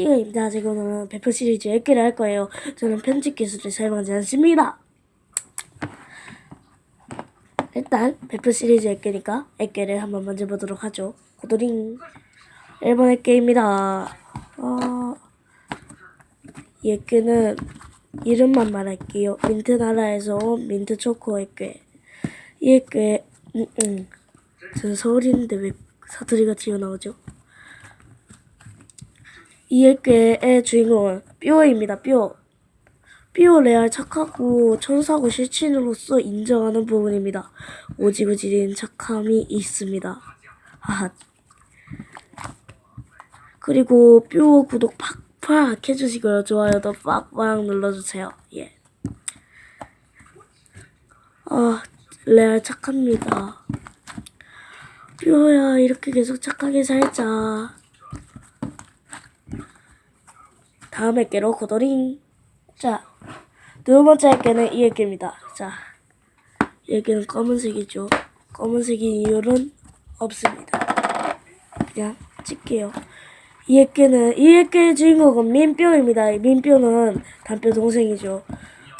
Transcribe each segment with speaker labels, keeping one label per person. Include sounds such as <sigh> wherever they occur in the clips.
Speaker 1: 띠가입니다. 제가 오늘은 배표 시리즈 10개를 할 거예요. 저는 편집 기술을 사용하지 않습니다. 일단 배표 시리즈 10개니까 10개를 한번 먼저 보도록 하죠. 고도링 1번 10개입니다. 어, 이 10개는 이름만 말할게요. 민트 나라에서 온 민트 초코 10개. 이 10개, 음, 음. 저는 서울인데 왜 사투리가 튀어나오죠? 이 10개의 주인공은 뾰입니다. 뾰. 뾰 레알 착하고 천사고 실친으로서 인정하는 부분입니다. 오지구 지린 착함이 있습니다. 하하. 그리고 뾰 구독 팍팍 해주시고요. 좋아요도 빡빡 눌러주세요. 예. 아, 레알 착합니다. 뾰야, 이렇게 계속 착하게 살자. 다음 액계로 고도링. 자, 두 번째 액계는 이 액계입니다. 자, 이 액계는 검은색이죠. 검은색인 이유는 없습니다. 그냥 찍게요. 이 액계는 이 액계의 주인공은 민뼈입니다. 민뼈는 단뼈 동생이죠.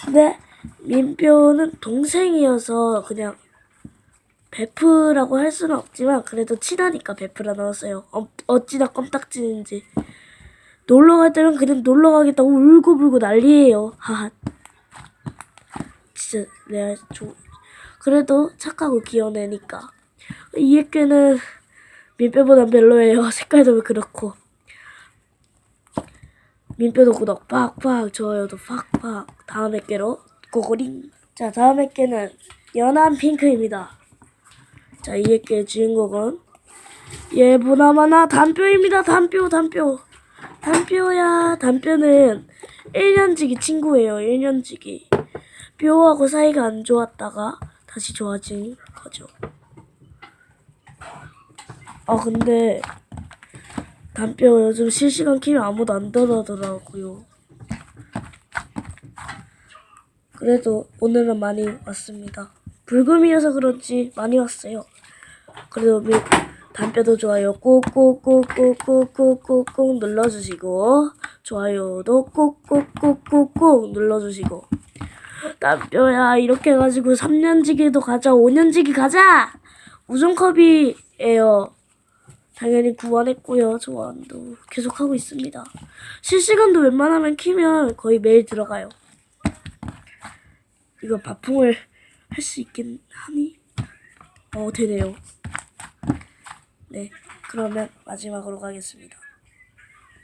Speaker 1: 근데 민뼈는 동생이어서 그냥 베프라고 할 수는 없지만 그래도 친하니까 베프라 넣었어요. 어, 어찌나 껌딱지인지. 놀러 갈 때는 그냥 놀러 가겠다고 울고불고 난리예요. 하하. 진짜 내가 좀 그래도 착하고 귀여운 애니까. 이 액계는 민뼈보단 별로예요. <laughs> 색깔도 그렇고. 민뼈도 구독 팍팍 좋아요도 팍팍 다음 액계로 고고링 자 다음 액계는 연한 핑크입니다 자이 액계의 주인공은 예보나마나 단뼈입니다 단뼈 단뼈 단뼈야 단뼈는 1년지기 친구예요 1년지기 뼈하고 사이가 안 좋았다가 다시 좋아진 거죠 아 근데 담뼈 요즘 실시간 키면 아무도 안 들어더라고요. 그래도 오늘은 많이 왔습니다. 불금이어서 그런지 많이 왔어요. 그래도 미, 담뼈도 좋아요 꾹꾹꾹꾹꾹꾹꾹꾹 눌러주시고 좋아요도 꾹꾹꾹꾹꾹 눌러주시고 담뼈야 이렇게 해가지고 3년지기도 가자 5년지기 가자 우승컵이에요. 당연히 구원했고요. 좋아한도 계속 하고 있습니다. 실시간도 웬만하면 키면 거의 매일 들어가요. 이거 바풍을 할 수 있긴 하니? 어 되네요. 네, 그러면 마지막으로 가겠습니다.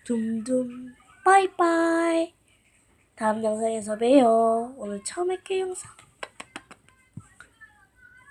Speaker 1: 둠둠 빠이빠이. 다음 영상에서 봬요. 오늘 처음 할게 영상.